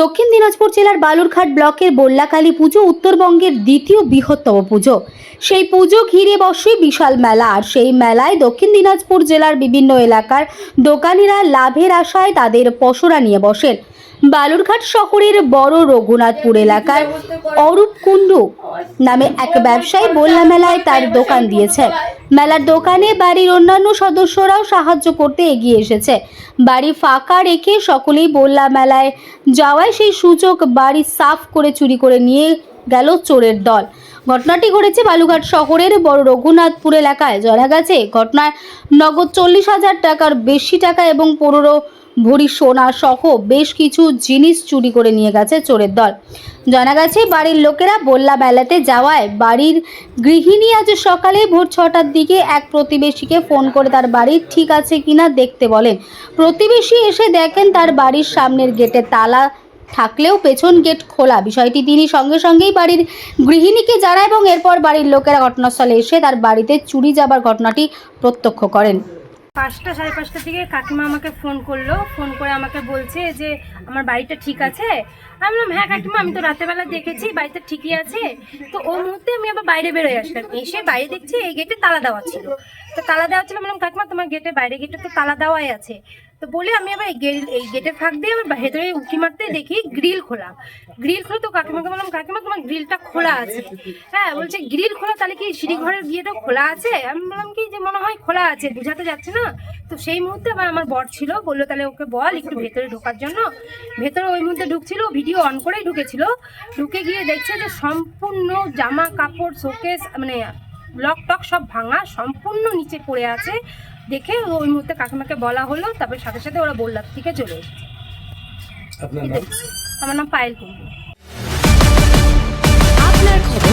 দক্ষিণ দিনাজপুর জেলার বালুরঘাট ব্লকের বল্লাকালী পুজো উত্তরবঙ্গের দ্বিতীয় বৃহত্তম পুজো। সেই পুজো ঘিরে বসে বিশাল মেলা, আর সেই মেলায় দক্ষিণ দিনাজপুর জেলার বিভিন্ন এলাকার দোকানিরা লাভের আশায় তাদের পসরা নিয়ে বসেন। বালুরঘাট শহরের বড় রঘুনাথপুর এলাকার অরূপ কুণ্ডু নামে এক ব্যবসায়ী বল্লা মেলায় তার দোকান দিয়েছে মেলার দোকানে বাড়ির অন্যান্য সদস্যরাও সাহায্য করতে এগিয়ে এসেছে। বাড়ি ফাঁকা রেখে সকলেই বললা মেলায় যাওয়ায় সেই সূচক বাড়ি সাফ করে চুরি করে নিয়ে গেল চোরের দল। ঘটনাটি ঘটেছে বালুঘাট শহরের বড় রঘুনাথপুর এলাকায়। জরা গেছে, ঘটনায় নগদ চল্লিশ হাজার টাকার বেশি টাকা এবং পনেরো ভরি সোনা সহ বেশ কিছু জিনিস চুরি করে নিয়ে গেছে চোরের দল। জানা গেছে, বাড়ির লোকেরা বল্লা মেলাতে যাওয়ায় বাড়ির গৃহিণী আজ সকালে ভোর ছটার দিকে এক প্রতিবেশীকে ফোন করে তার বাড়ির ঠিক আছে কিনা দেখতে বলেন। প্রতিবেশী এসে দেখেন তার বাড়ির সামনের গেটে তালা থাকলেও পেছন গেট খোলা। বিষয়টি তিনি সঙ্গে সঙ্গেই বাড়ির গৃহিণীকে জানায় এবং এরপর বাড়ির লোকেরা ঘটনাস্থলে এসে তার বাড়িতে চুরি যাবার ঘটনাটি প্রত্যক্ষ করেন। পাঁচটা, সাড়ে পাঁচটা থেকে কাকিমা আমাকে ফোন করল। ফোন করে আমাকে বলছে যে, আমার বাড়িটা ঠিক আছে? আমি বললাম হ্যাঁ কাকিমা, আমি তো রাতেরবেলা দেখেছি, বাড়িটা ঠিকই আছে। তো ওর মুহূর্তে আমি আবার বাইরে বেরোয় আসলাম। এসে বাইরে দেখছি, এই গেটে তালা দেওয়া ছিল। তো তালা দেওয়া ছিল বললাম, কাকিমা, তোমার গেটে বাইরে গেটে তো তালা দেওয়াই আছে। তো বলে আমি আবার এই গেট- এই গেটের ফাঁক দিয়ে আবার ভেতরে উঁকি মারতে দেখি গ্রিল খোলা। গ্রিল খোলা তো কাকিমাকে বললাম, কাকিমা, তোমার গ্রিলটা খোলা আছে। হ্যাঁ বলছে গ্রিল খোলা, তাহলে কি সিঁড়ি ঘরের গিয়েটাও খোলা আছে? আমি বললাম, কি যে মনে হয় খোলা আছে, বুঝাতে যাচ্ছে না। তো সেই মুহূর্তে আবার আমার বর ছিল, বলল, তাহলে ওকে বল একটু ভেতরে ঢোকার জন্য। ভেতরে ওই মুহূর্তে ঢুকছিল, ভিডিও অন করেই ঢুকেছিল। ঢুকে গিয়ে দেখছে যে সম্পূর্ণ জামা কাপড়, শোকেস মানে লক টক সব ভাঙা, সম্পূর্ণ নিচে পড়ে আছে। দেখে ওই মুহূর্তে কাকিমাকে বলা হলো তারপর সাথে সাথে ওরা বললাম থেকে চলে আমার নাম পায়েল কুমার আপনার খবর